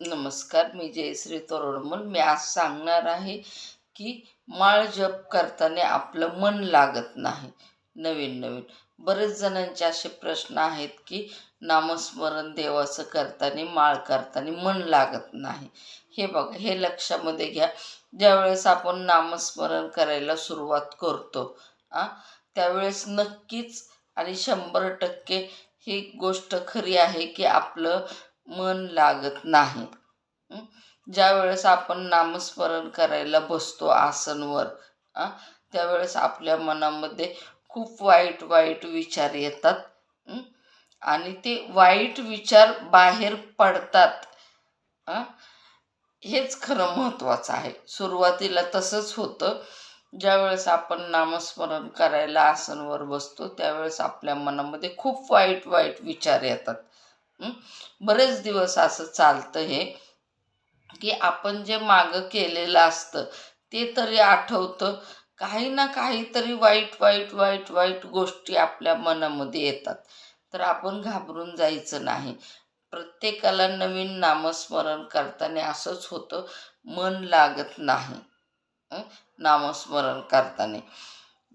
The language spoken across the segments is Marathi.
नमस्कार मी जयश्री तोरडमल. मी आज सांगणार आहे की माळ जप करताना आपलं मन लागत नाही. नवीन नवीन. बरेच जणांचे असे प्रश्न आहेत की नामस्मरण देवाचं करताना माळ करताना मन लागत नाही. हे बघा हे लक्षामध्ये घ्या. ज्यावेळेस आपण नामस्मरण करायला सुरुवात करतो आ त्यावेळेस नक्कीच आणि शंभर टक्के ही गोष्ट खरी आहे की आपलं मन लागत नाही. ज्या ज्यावेळेस आपण नामस्मरण करायला बसतो आसनवर त्यावेळेस आपल्या मनामध्ये खूप वाईट वाईट विचार येतात. आणि ते वाईट विचार बाहेर पडतात. हेच खरं महत्त्वाचं आहे. सुरुवातीला तसंच होतं. ज्यावेळेस आपण नामस्मरण करायला आसनवर बसतो त्यावेळेस आपल्या मनामध्ये खूप वाईट वाईट विचार येतात. बरेच दिवस असं चालतं हे की आपण जे मागं केलेलं असतं ते तरी आठवतं. काही ना काहीतरी वाईट वाईट वाईट वाईट गोष्टी आपल्या मनामध्ये येतात. तर आपण घाबरून जायचं नाही. प्रत्येकाला नवीन नामस्मरण करताना असंच होतं मन लागत नाही. नामस्मरण करताना.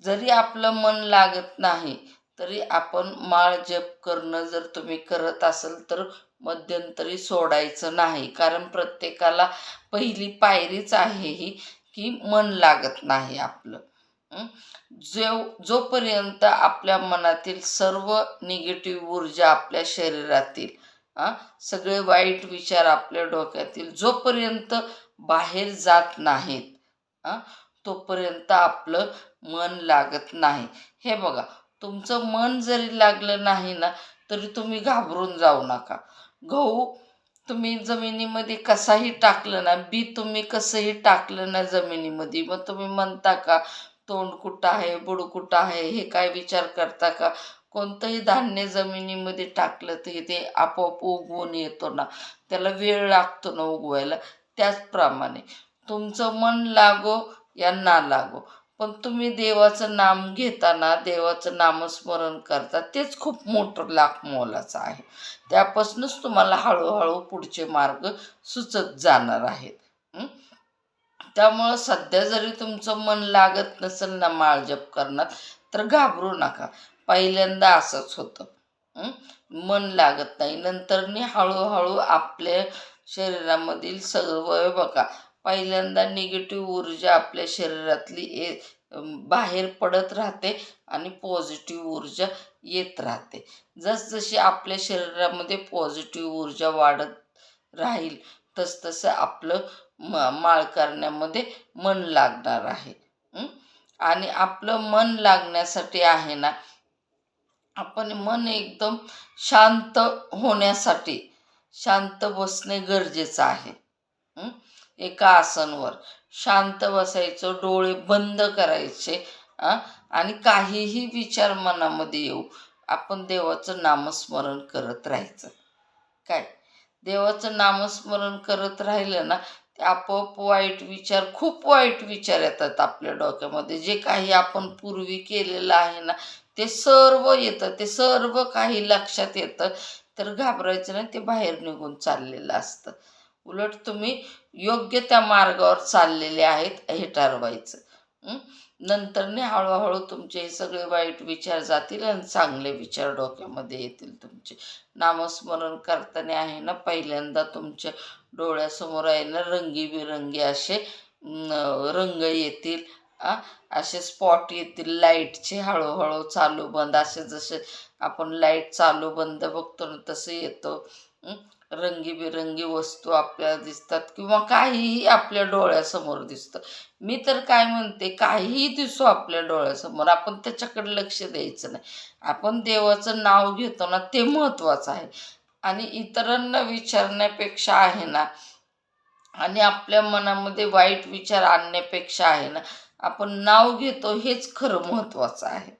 जरी आपलं मन लागत नाही तरी आपण माळ जप करणं जर तुम्ही करत असाल तर मध्यंतरी सोडायचं नाही. कारण प्रत्येकाला पहिली पायरीच आहे ही की मन लागत नाही आपलं. हं? जो जोपर्यंत आपल्या मनातील सर्व निगेटिव्ह ऊर्जा आपल्या शरीरातील सगळे वाईट विचार आपल्या डोक्यातील जोपर्यंत बाहेर जात नाहीत तोपर्यंत आपलं मन लागत नाही. हे बघा तुमचं मन जरी लागलं नाही ना तरी तुम्ही घाबरून जाऊ नका. गहू तुम्ही जमिनीमध्ये कसाही टाकलं ना बी तुम्ही कसंही टाकलं ना जमिनीमध्ये मग तुम्ही म्हणता का तोंड कुठं आहे बुड कुठं आहे हे काय विचार करता का? कोणतंही धान्य जमिनीमध्ये टाकलं तर ते आपोआप उगवून येतो ना. त्याला वेळ लागतो ना उगवायला. त्याचप्रमाणे तुमचं मन लागो या ना लागो. पण तुम्ही देवाचं नाम घेताना देवाचं नामस्मरण करता तेच खूप मोठं लाख मोलाचं आहे. त्यापासूनच तुम्हाला हळूहळू पुढचे मार्ग सुचत जाणार आहेत. त्यामुळं सध्या जरी तुमचं मन लागत नसेल ना माळजप करणार तर घाबरू नका. पहिल्यांदा असंच होतं. मन लागत नाही. नंतरनी हळूहळू आपल्या शरीरामधील सर्व बघा पहिल्यांदा निगेटिव्ह ऊर्जा आपल्या शरीरातली ए बाहेर पडत राहते आणि पॉझिटिव्ह ऊर्जा येत राहते. जसजशी आपल्या शरीरामध्ये पॉझिटिव्ह ऊर्जा वाढत राहील तसतसं आपलं म माळ करण्यामध्ये मन लागणार आहे. आणि आपलं मन लागण्यासाठी आहे ना आपण मन एकदम शांत होण्यासाठी शांत बसणे गरजेचं आहे. एका आसनवर. शांत बसायचं डोळे बंद करायचे आणि काहीही विचार मनामध्ये येऊ. आपण देवाचं नामस्मरण करत राहायचं. काय? देवाचं नामस्मरण करत राहिलं ना ते आपोआप वाईट विचार खूप वाईट विचार येतात आपल्या डोक्यामध्ये. जे काही आपण पूर्वी केलेलं आहे ना ते सर्व येतं ते सर्व काही लक्षात येतं. तर घाबरायचं नाही ते बाहेर निघून चाललेलं असतं. उलट तुम्ही योग्य त्या मार्गावर चाललेले आहेत हे ठरवायचं. नंतरने हळूहळू तुमचे हे सगळे वाईट विचार जातील आणि चांगले विचार डोक्यामध्ये येतील तुमचे. नामस्मरण करताना आहे ना पहिल्यांदा तुमच्या डोळ्यासमोर आहे ना रंगीबिरंगी असे रंग येतील असे स्पॉट येतील लाईटचे हळूहळू चालू बंद असे जसे आपण लाइट चालू बंद बघतो ना तसं येतो. रंगीबेरंगी वस्तू आपल्याला दिसतात किंवा काहीही आपल्या डोळ्यासमोर दिसतं. मी तर काय म्हणते काहीही दिसू आपल्या डोळ्यासमोर आपण त्याच्याकडे लक्ष द्यायचं नाही. आपण देवाचं नाव घेतो ना ते महत्त्वाचं आहे. आणि इतरांना विचारण्यापेक्षा आहे ना आणि आपल्या मनामध्ये वाईट विचार आणण्यापेक्षा आहे ना आपण नाव घेतो हेच खरं महत्त्वाचं आहे.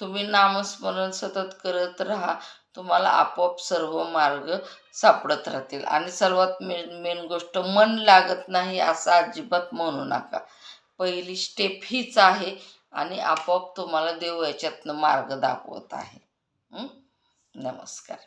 तुम्ही नामस्मरण सतत करत राहा. तुम्हाला आपोआप सर्व मार्ग सापडत राहतील. आणि सर्वात मेन मेन गोष्ट मन लागत नाही असं अजिबात म्हणू नका. पहिली स्टेप हीच आहे आणि आपोआप तुम्हाला देव याच्यातनं मार्ग दाखवत आहे. नमस्कार.